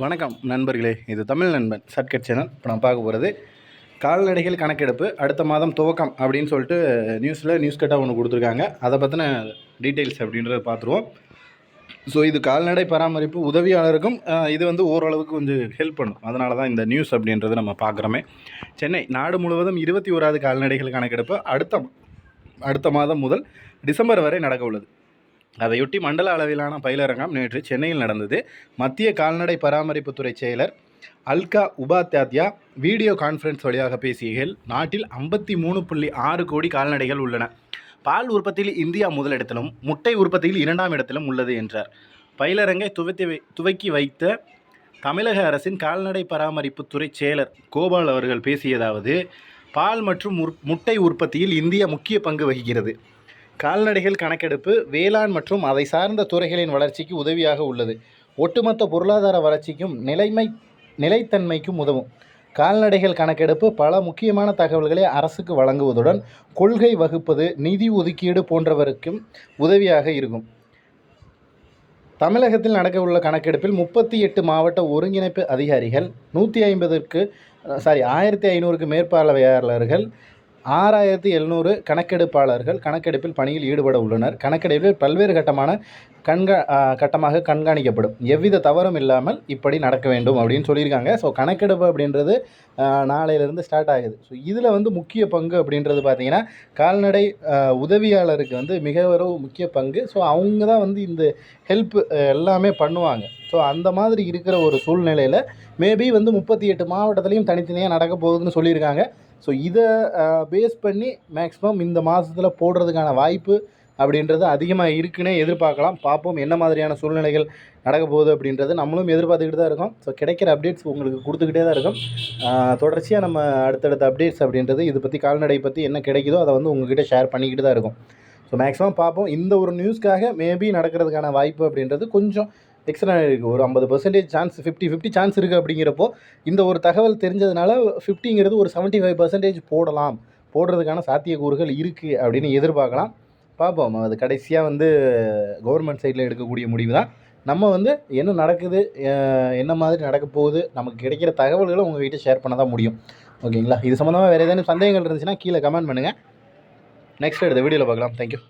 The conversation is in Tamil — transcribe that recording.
வணக்கம் நண்பர்களே இது தமிழ் நண்பன் சட்கட் சேனல். இப்போ நான் பார்க்க போகிறது கால்நடைகள் கணக்கெடுப்பு. அடுத்த மாதம் துவக்கம் அப்படின்னு சொல்லிட்டு நியூஸில் நியூஸ் கட்டாக ஒன்று கொடுத்துருக்காங்க. அதை பற்றின டீட்டெயில்ஸ் அப்படின்றத பார்த்துருவோம். ஸோ இது கால்நடை பராமரிப்பு உதவியாளருக்கும் இது வந்து ஓரளவுக்கு கொஞ்சம் ஹெல்ப் பண்ணும். அதனால தான் இந்த நியூஸ் அப்படின்றத நம்ம பார்க்குறோமே. சென்னை நாடு முழுவதும் இருபத்தி ஓராவது கால்நடைகள் கணக்கெடுப்பு அடுத்த அடுத்த மாதம் முதல் டிசம்பர் வரை நடக்க உள்ளது. அதையொட்டி மண்டல அளவிலான பயிலரங்கம் நேற்று சென்னையில் நடந்தது. மத்திய கால்நடை பராமரிப்புத்துறை செயலர் அல்கா உபாத்யாத்யா வீடியோ கான்ஃபரன்ஸ் வழியாக பேசியதில் நாட்டில் ஐம்பத்தி மூணு புள்ளி ஆறு கோடி கால்நடைகள் உள்ளன. பால் உற்பத்தியில் இந்தியா முதலிடத்திலும் முட்டை உற்பத்தியில் இரண்டாம் இடத்திலும் உள்ளது என்றார். பயிலரங்கை துவத்தி வை துவக்கி வைத்த தமிழக அரசின் கால்நடை பராமரிப்புத்துறை செயலர் கோபால் அவர்கள் பேசியதாவது பால் மற்றும் முட்டை உற்பத்தியில் இந்தியா முக்கிய பங்கு வகிக்கிறது. கால்நடைகள் கணக்கெடுப்பு வேளாண் மற்றும் அதை சார்ந்த துறைகளின் வளர்ச்சிக்கு உதவியாக உள்ளது. ஒட்டுமொத்த பொருளாதார வளர்ச்சிக்கும் நிலைமை நிலைத்தன்மைக்கும் உதவும். கால்நடைகள் கணக்கெடுப்பு பல முக்கியமான தகவல்களை அரசுக்கு வழங்குவதுடன் கொள்கை வகுப்பது நிதி ஒதுக்கீடு போன்றவருக்கும் உதவியாக இருக்கும். தமிழகத்தில் நடக்கவுள்ள கணக்கெடுப்பில் முப்பத்தி எட்டு மாவட்ட ஒருங்கிணைப்பு அதிகாரிகள் நூற்றி ஐம்பதுக்கு சாரி ஆயிரத்தி ஐநூறுக்கு மேற்பார்வையாளர்கள் ஆறாயிரத்தி எழுநூறு கணக்கெடுப்பாளர்கள் கணக்கெடுப்பில் பணியில் ஈடுபட உள்ளனர். கணக்கெடுப்பில் பல்வேறு கட்டமான கண்கா கட்டமாக கண்காணிக்கப்படும். எவ்வித தவறும் இல்லாமல் இப்படி நடக்க வேண்டும் அப்படின்னு சொல்லியிருக்காங்க. ஸோ கணக்கெடுப்பு அப்படின்றது நாளையிலேருந்து ஸ்டார்ட் ஆகுது. ஸோ இதில் வந்து முக்கிய பங்கு அப்படின்றது பார்த்திங்கன்னா கால்நடை உதவியாளருக்கு வந்து மிக ஒரு முக்கிய பங்கு. ஸோ அவங்க தான் வந்து இந்த ஹெல்ப் எல்லாமே பண்ணுவாங்க. ஸோ அந்த மாதிரி இருக்கிற ஒரு சூழ்நிலையில் மேபி வந்து முப்பத்தி எட்டு மாவட்டத்துலேயும் தனித்தனியாக நடக்க போகுதுன்னு சொல்லியிருக்காங்க. ஸோ இதை பேஸ் பண்ணி மேக்ஸிமம் இந்த மாதத்தில் போடுறதுக்கான வாய்ப்பு அப்படின்றது அதிகமாக இருக்குன்னே எதிர்பார்க்கலாம். பார்ப்போம் என்ன மாதிரியான சூழ்நிலைகள் நடக்க போகுது அப்படின்றது நம்மளும் எதிர்பார்த்துக்கிட்டு தான் இருக்கோம். ஸோ கிடைக்கிற அப்டேட்ஸ் உங்களுக்கு கொடுத்துக்கிட்டே தான் இருக்கும். தொடர்ச்சியாக நம்ம அடுத்தடுத்த அப்டேட்ஸ் அப்படின்றது இதை பற்றி கால்நடை பற்றி என்ன கிடைக்குதோ அதை வந்து உங்ககிட்ட ஷேர் பண்ணிக்கிட்டு தான் இருக்கும். ஸோ மேக்ஸிமம் பார்ப்போம். இந்த ஒரு நியூஸ்க்காக மேபி நடக்கிறதுக்கான வாய்ப்பு அப்படின்றது கொஞ்சம் எக்ஸ்ட்ரா இருக்குது ஒரு ஐம்பது percentage chance fifty fifty chance இருக்குது அப்படிங்கிறப்போ இந்த ஒரு தகவல் தெரிஞ்சதுனால ஃபிஃப்டிங்கிறது ஒரு செவன்ட்டி ஃபைவ் பர்சன்டேஜ் போடலாம். போடுறதுக்கான சாத்தியக்கூறுகள் இருக்குது அப்படின்னு எதிர்பார்க்கலாம். பார்ப்போம். அது கடைசியாக வந்து கவர்மெண்ட் சைடில் எடுக்கக்கூடிய முடிவு தான். நம்ம வந்து என்ன நடக்குது என்ன மாதிரி நடக்க போகுது நமக்கு கிடைக்கிற தகவல்களை உங்ககிட்ட ஷேர் பண்ண தான் முடியும். ஓகேங்களா? இது சம்மந்தமாக வேறு ஏதேனும் சந்தேகங்கள் இருந்துச்சுன்னா கீழே கமெண்ட் பண்ணுங்கள் நெக்ஸ்ட் எடுத்த வீடியோவில் பார்க்கலாம். தேங்க்யூ